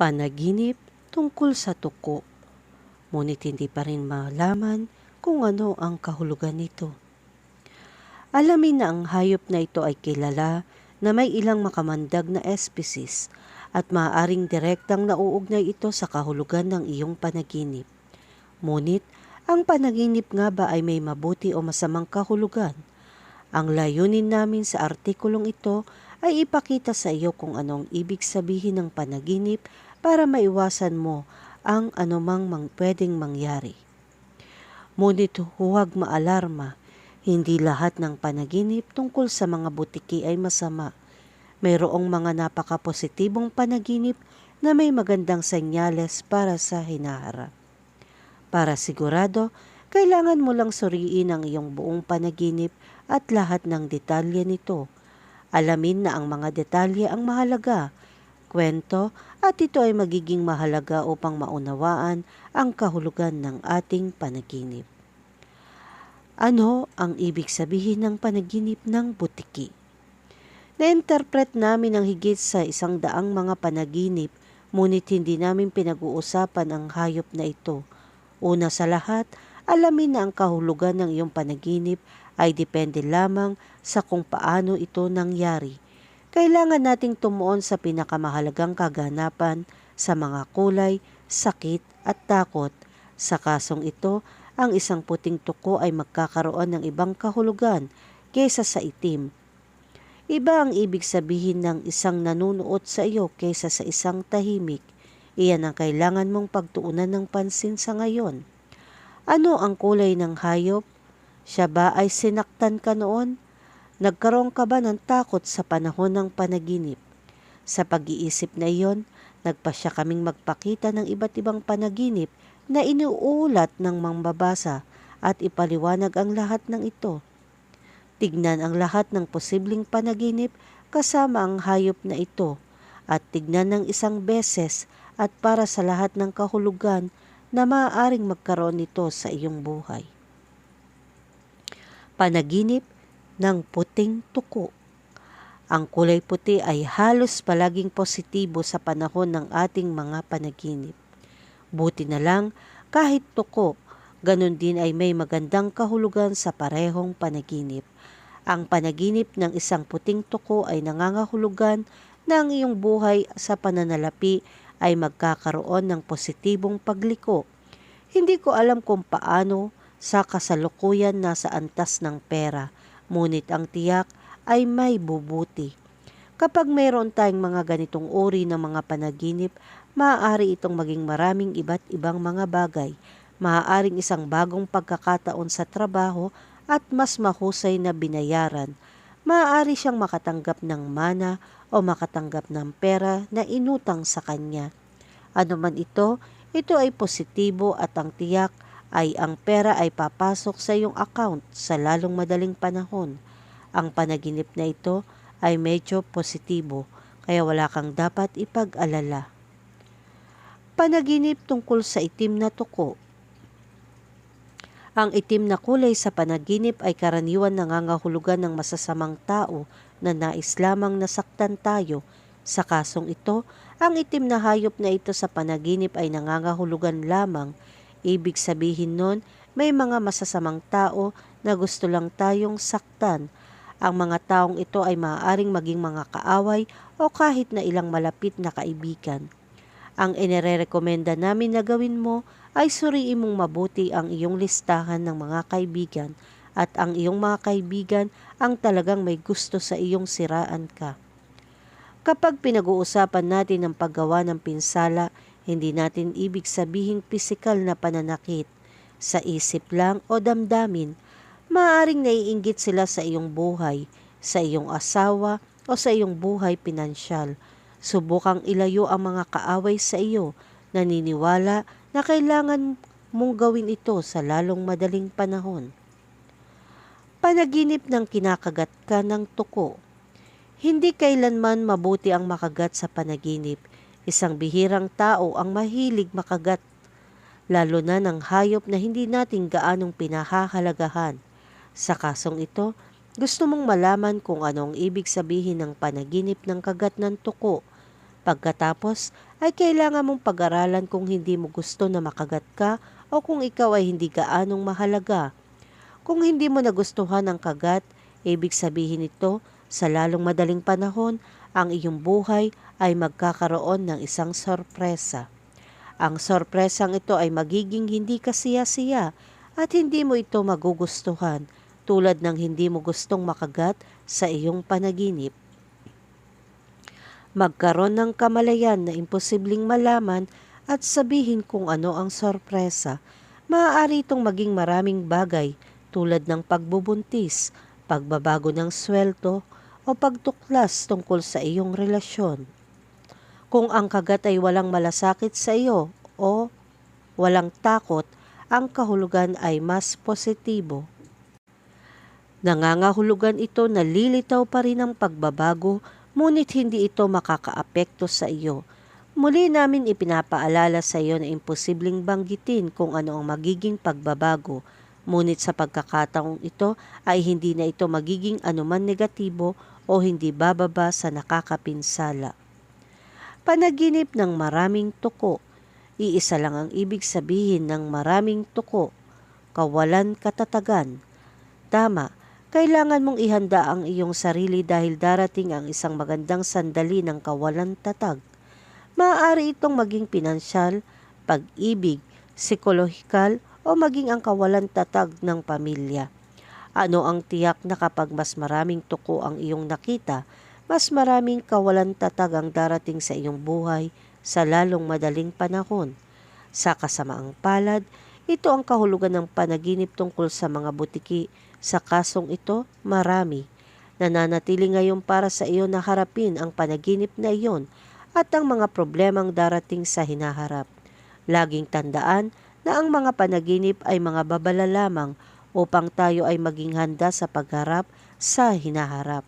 panaginip tungkol sa tuko. Ngunit hindi pa rin malaman kung ano ang kahulugan nito. Alamin na ang hayop na ito ay kilala na may ilang makamandag na species at maaaring direktang nauugnay ito sa kahulugan ng iyong panaginip. Ngunit, ang panaginip nga ba ay may mabuti o masamang kahulugan? Ang layunin namin sa artikulong ito ay ipakita sa iyo kung anong ibig sabihin ng panaginip para maiwasan mo ang anumang mang pwedeng mangyari. Ngunit huwag maalarma, hindi lahat ng panaginip tungkol sa mga butiki ay masama. Mayroong mga napaka-positibong panaginip na may magandang senyales para sa hinaharap. Para sigurado, kailangan mo lang suriin ang iyong buong panaginip at lahat ng detalye nito. Alamin na ang mga detalye ang mahalaga, kwento at ito ay magiging mahalaga upang maunawaan ang kahulugan ng ating panaginip. Ano ang ibig sabihin ng panaginip ng butiki? Na-interpret namin ang higit sa isang daang mga panaginip, ngunit hindi namin pinag-uusapan ang hayop na ito – Una sa lahat, alamin na ang kahulugan ng iyong panaginip ay depende lamang sa kung paano ito nangyari. Kailangan nating tumuon sa pinakamahalagang kaganapan sa mga kulay, sakit at takot. Sa kasong ito, ang isang puting tuko ay magkakaroon ng ibang kahulugan kaysa sa itim. Iba ang ibig sabihin ng isang nanunuot sa iyo kaysa sa isang tahimik. Iyan ang kailangan mong pagtuunan ng pansin sa ngayon. Ano ang kulay ng hayop? Siya ba ay sinaktan ka noon? Nagkaroon ka ba ng takot sa panahon ng panaginip? Sa pag-iisip na iyon, nagpasya kaming magpakita ng iba't ibang panaginip na inuulat ng mangbabasa at ipaliwanag ang lahat ng ito. Tignan ang lahat ng posibleng panaginip kasama ang hayop na ito at tignan ng isang beses at para sa lahat ng kahulugan na maaaring magkaroon nito sa iyong buhay. Panaginip ng puting tuko. Ang kulay puti ay halos palaging positibo sa panahon ng ating mga panaginip. Buti na lang kahit tuko, ganun din ay may magandang kahulugan sa parehong panaginip. Ang panaginip ng isang puting tuko ay nangangahulugan na ang iyong buhay sa pananalapi ay magkakaroon ng positibong pagliko. Hindi ko alam kung paano sa kasalukuyan nasa antas ng pera, ngunit ang tiyak ay may bubuti. Kapag mayroon tayong mga ganitong uri ng mga panaginip, maaari itong maging maraming iba't ibang mga bagay. Maaaring isang bagong pagkakataon sa trabaho at mas mahusay na binayaran. Maaari siyang makatanggap ng mana o makatanggap ng pera na inutang sa kanya. Ano man ito, ito ay positibo at ang tiyak ay ang pera ay papasok sa iyong account sa lalong madaling panahon. Ang panaginip na ito ay medyo positibo, kaya wala kang dapat ipag-alala. Panaginip tungkol sa itim na tuko ang itim na kulay sa panaginip ay karaniwan nangangahulugan ng masasamang tao na nais lamang nasaktan tayo. Sa kasong ito, ang itim na hayop na ito sa panaginip ay nangangahulugan lamang. Ibig sabihin nun, may mga masasamang tao na gusto lang tayong saktan. Ang mga taong ito ay maaaring maging mga kaaway o kahit na ilang malapit na kaibigan. Ang inirekomenda namin na gawin mo ay suriin mong mabuti ang iyong listahan ng mga kaibigan at ang iyong mga kaibigan ang talagang may gusto sa iyong siraan ka. Kapag pinag-uusapan natin ang paggawa ng pinsala, hindi natin ibig sabihin pisikal na pananakit. Sa isip lang o damdamin, maaaring naiinggit sila sa iyong buhay, sa iyong asawa o sa iyong buhay pinansyal. Subukang ilayo ang mga kaaway sa iyo, naniniwala na kailangan mong gawin ito sa lalong madaling panahon. Panaginip ng kinakagat ka ng tuko. Hindi kailanman mabuti ang makagat sa panaginip. Isang bihirang tao ang mahilig makagat, lalo na ng hayop na hindi natin gaanong pinahahalagahan. Sa kasong ito, gusto mong malaman kung anong ibig sabihin ng panaginip ng kagat ng tuko. Pagkatapos ay kailangan mong pag-aralan kung hindi mo gusto na makagat ka o kung ikaw ay hindi gaanong mahalaga. Kung hindi mo nagustuhan ang kagat, ibig sabihin nito sa lalong madaling panahon, ang iyong buhay ay magkakaroon ng isang sorpresa. Ang sorpresang ito ay magiging hindi kasiya-siya at hindi mo ito magugustuhan tulad ng hindi mo gustong makagat sa iyong panaginip. Magkaroon ng kamalayan na imposibleng malaman at sabihin kung ano ang sorpresa. Maaari itong maging maraming bagay tulad ng pagbubuntis, pagbabago ng sweldo, o pagtuklas tungkol sa iyong relasyon. Kung ang kagat ay walang malasakit sa iyo o walang takot, ang kahulugan ay mas positibo. Nangangahulugan ito na lilitaw pa rin ang pagbabago, ngunit hindi ito makakaapekto sa iyo. Muli namin ipinapaalala sa iyo na imposibleng banggitin kung ano ang magiging pagbabago, ngunit sa pagkakataong ito ay hindi na ito magiging anuman negatibo o hindi bababa sa nakakapinsala. Panaginip ng maraming tuko. Iisa lang ang ibig sabihin ng maraming tuko. Kawalan katatagan. Tama, kailangan mong ihanda ang iyong sarili dahil darating ang isang magandang sandali ng kawalan tatag. Maaari itong maging pinansyal, pag-ibig, psikolohikal o maging ang kawalan tatag ng pamilya. Ano ang tiyak na kapag mas maraming tuko ang iyong nakita, mas maraming kawalan tatag ang darating sa iyong buhay sa lalong madaling panahon. Sa kasamaang palad, ito ang kahulugan ng panaginip tungkol sa mga butiki. Sa kasong ito, marami. Nananatili ngayon para sa iyo na harapin ang panaginip na iyon at ang mga problemang darating sa hinaharap. Laging tandaan na ang mga panaginip ay mga babala lamang upang tayo ay maging handa sa pagharap sa hinaharap.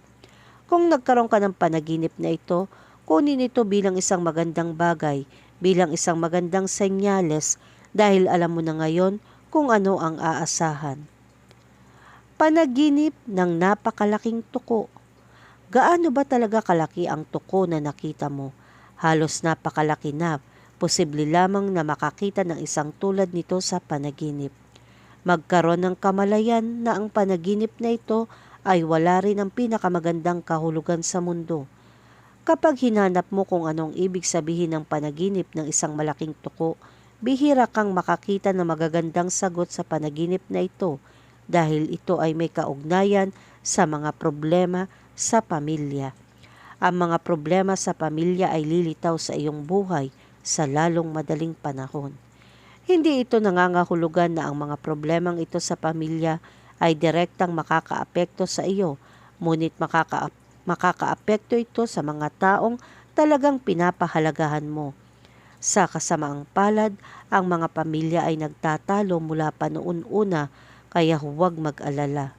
Kung nagkaroon ka ng panaginip na ito, kunin ito bilang isang magandang bagay, bilang isang magandang senyales dahil alam mo na ngayon kung ano ang aasahan. Panaginip ng napakalaking tuko. Gaano ba talaga kalaki ang tuko na nakita mo? Halos napakalaki na, posible lamang na makakita ng isang tulad nito sa panaginip magkaroon ng kamalayan na ang panaginip na ito ay wala rin ang pinakamagandang kahulugan sa mundo. Kapag hinanap mo kung anong ibig sabihin ng panaginip ng isang malaking tuko, bihira kang makakita ng magagandang sagot sa panaginip na ito dahil ito ay may kaugnayan sa mga problema sa pamilya. Ang mga problema sa pamilya ay lilitaw sa iyong buhay sa lalong madaling panahon. Hindi ito nangangahulugan na ang mga problemang ito sa pamilya ay direktang makakaapekto sa iyo, ngunit makaka makakaapekto ito sa mga taong talagang pinapahalagahan mo. Sa kasamaang palad, ang mga pamilya ay nagtatalo mula pa noon una, kaya huwag mag-alala.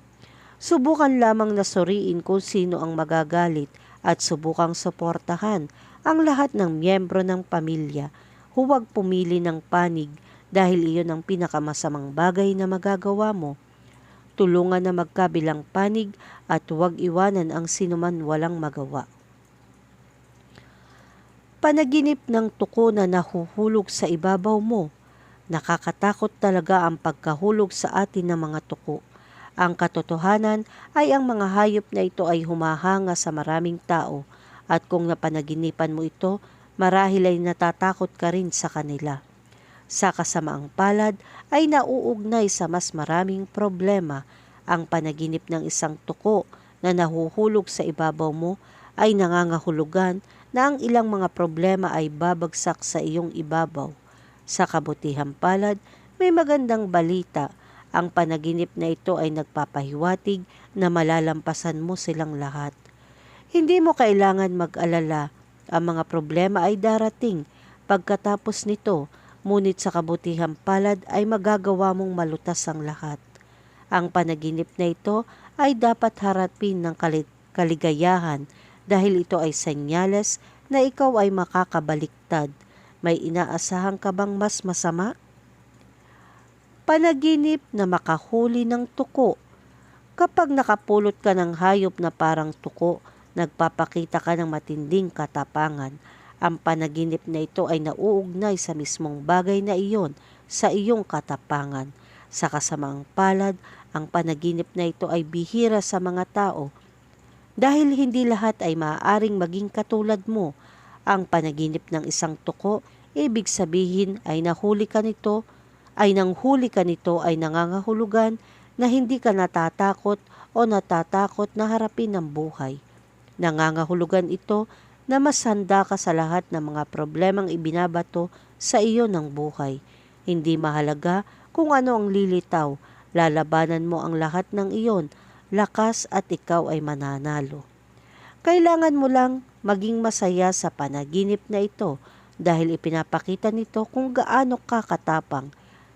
Subukan lamang na suriin kung sino ang magagalit at subukang suportahan ang lahat ng miyembro ng pamilya. Huwag pumili ng panig dahil iyon ang pinakamasamang bagay na magagawa mo. Tulungan na magkabilang panig at huwag iwanan ang sinuman walang magawa. Panaginip ng tuko na nahuhulog sa ibabaw mo. Nakakatakot talaga ang pagkahulog sa atin ng mga tuko. Ang katotohanan ay ang mga hayop na ito ay humahanga sa maraming tao at kung napanaginipan mo ito, marahil ay natatakot ka rin sa kanila sa kasamaang palad ay nauugnay sa mas maraming problema. Ang panaginip ng isang tuko na nahuhulog sa ibabaw mo ay nangangahulugan na ang ilang mga problema ay babagsak sa iyong ibabaw. Sa kabutihang palad, may magandang balita. Ang panaginip na ito ay nagpapahiwatig na malalampasan mo silang lahat. Hindi mo kailangan mag-alala. Ang mga problema ay darating. Pagkatapos nito, ngunit sa kabutihang palad ay magagawa mong malutas ang lahat. Ang panaginip na ito ay dapat harapin ng kaligayahan dahil ito ay senyales na ikaw ay makakabaliktad. May inaasahan ka bang mas masama? Panaginip na makahuli ng tuko. Kapag nakapulot ka ng hayop na parang tuko, nagpapakita ka ng matinding katapangan Ang panaginip na ito ay nauugnay sa mismong bagay na iyon sa iyong katapangan. Sa kasamaang palad, ang panaginip na ito ay bihira sa mga tao dahil hindi lahat ay maaaring maging katulad mo. Ang panaginip ng isang tuko, ibig sabihin ay nahuli ka nito, ay nang huli ka nito ay nangangahulugan na hindi ka natatakot o natatakot na harapin ang buhay. Nangangahulugan ito na mas handa ka sa lahat ng mga problemang ibinabato sa iyo ng buhay. Hindi mahalaga kung ano ang lilitaw, lalabanan mo ang lahat ng iyon, lakas at ikaw ay mananalo. Kailangan mo lang maging masaya sa panaginip na ito dahil ipinapakita nito kung gaano ka katapang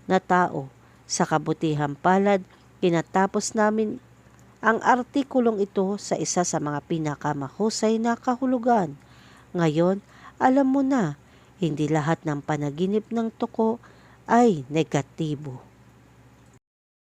na tao. Sa kabutihang palad, kinatapos namin ang artikulong ito sa isa sa mga pinakamahusay na kahulugan. Ngayon, alam mo na, hindi lahat ng panaginip ng tuko ay negatibo.